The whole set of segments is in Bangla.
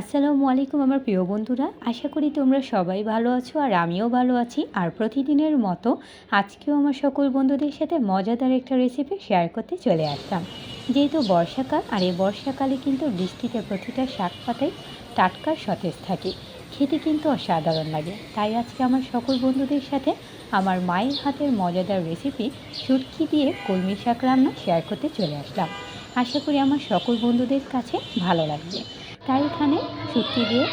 আসসালামু আলাইকুম আমার প্রিয় বন্ধুরা, আশা করি তোমরা সবাই ভালো আছো আর আমিও ভালো আছি। আর প্রতিদিনের মতো আজকেও আমার সকল বন্ধুদের সাথে মজাদার একটা রেসিপি শেয়ার করতে চলে আসলাম। যেহেতু বর্ষাকাল, আর এই বর্ষাকালে কিন্তু বৃষ্টিতে প্রতিটা শাক পাতাই টাটকা সতেজ থাকে। খেতে কিন্তু অসাধারণ লাগে। তাই আজকে আমার সকল বন্ধুদের সাথে আমার মায়ের হাতের মজাদার রেসিপি শুটকি দিয়ে কলমি শাক রান্না শেয়ার করতে চলে আসলাম। আশা করি আমার সকল বন্ধুদের কাছে ভালো লাগবে। তাই এখানে শুটকি দিয়ে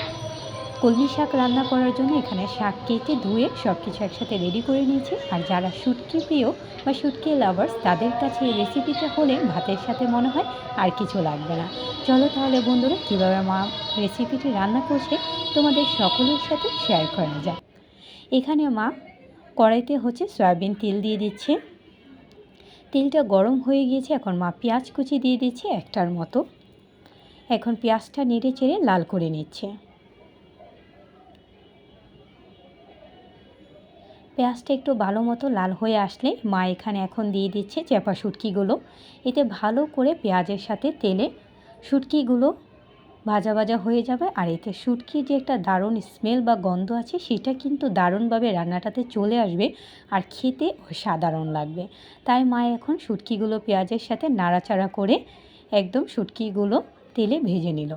কলমি শাক রান্না করার জন্য এখানে শাক কেটে ধুয়ে সব কিছু একসাথে রেডি করে নিয়েছি। আর যারা শুটকি প্রিয় বা শুটকি লাভার্স তাদের কাছে এই রেসিপিটা হলে ভাতের সাথে মনে হয় আর কিছু লাগবে না। চলো তাহলে বন্ধুরা, কীভাবে মা রেসিপিটি রান্না করছে তোমাদের সকলের সাথে শেয়ার করা যায় এখানে মা কড়াইতে হচ্ছে সয়াবিন তেল দিয়ে দিচ্ছে। তেলটা গরম হয়ে গিয়েছে, এখন মা পেঁয়াজ কুচি দিয়ে দিচ্ছে একটার মতো। এখন পেঁয়াজটা নেড়ে চেড়ে লাল করে নিচ্ছে। পেঁয়াজটা একটু ভালো মতো লাল হয়ে আসলে মা এখানে এখন দিয়ে দিচ্ছে চেপা শুটকিগুলো। এতে ভালো করে পেঁয়াজের সাথে তেলে শুটকিগুলো ভাজা ভাজা হয়ে যাবে। আর এতে শুটকির যে একটা দারুণ স্মেল বা গন্ধ আছে, সেটা কিন্তু দারুণভাবে রান্নাটাতে চলে আসবে আর খেতে সাধারণ লাগবে। তাই মা এখন শুটকিগুলো পেঁয়াজের সাথে নাড়াচাড়া করে একদম শুটকিগুলো তেলে ভেজে নিল।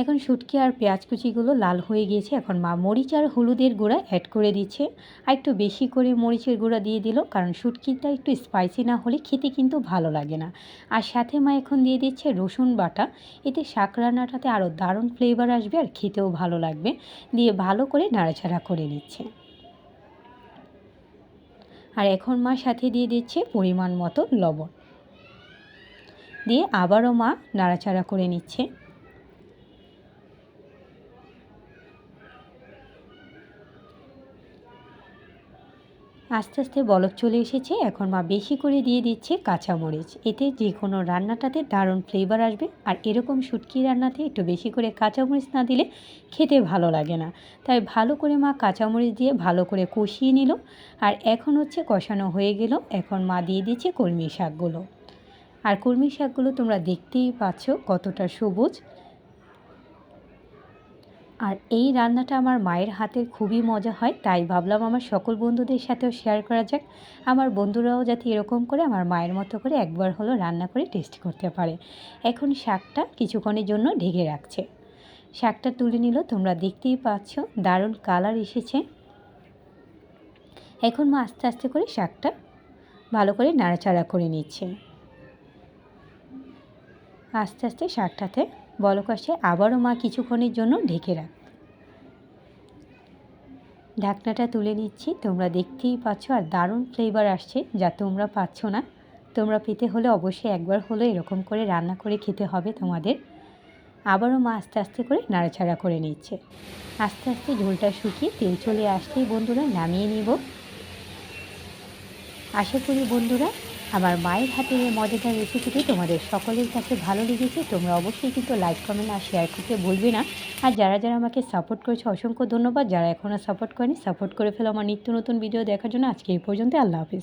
এখন শুটকি আর পেঁয়াজ কুচিগুলো লাল হয়ে গিয়েছে, এখন মা মরিচ আর হলুদের গুঁড়া অ্যাড করে দিচ্ছে। আর একটু বেশি করে মরিচের গুঁড়া দিয়ে দিল, কারণ শুটকিটা একটু স্পাইসি না হলে খেতে কিন্তু ভালো লাগে না। আর সাথে মা এখন দিয়ে দিচ্ছে রসুন বাটা, এতে শাক রান্নাটাতে আরও দারুণ ফ্লেভার আসবে আর খেতেও ভালো লাগবে। দিয়ে ভালো করে নাড়াচাড়া করে নিচ্ছে। আর এখন মা সাথে দিয়ে দিচ্ছে পরিমাণ মতো লবণ। দিয়ে আবারও মা নাড়াচাড়া করে নিচ্ছে। আস্তে আস্তে বলক চলে এসেছে। এখন মা বেশি করে দিয়ে দিচ্ছে কাঁচামরিচ। এতে যে কোনো রান্নাটাতে দারুণ ফ্লেভার আসবে। আর এরকম শুটকি রান্নাতে একটু বেশি করে কাঁচামরিচ না দিলে খেতে ভালো লাগে না। তাই ভালো করে মা কাঁচামরিচ দিয়ে ভালো করে কষিয়ে নিল। আর এখন হচ্ছে কষানো হয়ে গেল। এখন মা দিয়ে দিচ্ছে কলমি শাকগুলো। আর কলমি শাকগুলো তোমরা দেখতেই পাচ্ছ কতটা সবুজ। আর এই রান্নাটা আমার মায়ের হাতের খুবই মজা হয়, তাই ভাবলাম আমার সকল বন্ধুদের সাথেও শেয়ার করা যাক। আমার বন্ধুরাও যাতে এরকম করে আমার মায়ের মতো করে একবার হলো রান্না করে টেস্ট করতে পারে। এখন শাকটা কিছুক্ষণের জন্য ঢেকে রাখছে। শাকটা তুলে নিল, তোমরা দেখতেই পাচ্ছ দারুণ কালার এসেছে। এখন মা আস্তে আস্তে করে শাকটা ভালো করে নাড়াচাড়া করে নিচ্ছে। আস্তে আস্তে শাকটাতে বলক আসে, আবারও মা কিছুক্ষণের জন্য ঢেকে রাখ। ঢাকনাটা তুলে নিচ্ছি, তোমরা দেখতেই পাচ্ছ, আর দারুণ ফ্লেভার আসছে, যা তোমরা পাচ্ছ না। তোমরা পেতে হলে অবশ্যই একবার হলো এরকম করে রান্না করে খেতে হবে তোমাদের। আবারও মা আস্তে আস্তে করে নাড়াচাড়া করে নিচ্ছে। আস্তে আস্তে ঝোলটা শুকিয়ে তেল চলে আসতেই বন্ধুরা নামিয়ে নিব। আশা করি বন্ধুরা আমার মায়ের হাতে এই মজাদার রেসিপিটি তোমাদের সকলের কাছে ভালো লেগেছে, তোমরা অবশ্যই কিন্তু লাইক কমেন্ট আর শেয়ার করতে বলবে না। আর যারা যারা আমাকে সাপোর্ট করেছে, অসংখ্য ধন্যবাদ। যারা এখনও সাপোর্ট করেনি সাপোর্ট করে ফেলো আমার নিত্য নতুন ভিডিও দেখার জন্য। আজকে এই পর্যন্ত আল্লাহ হাফিজ।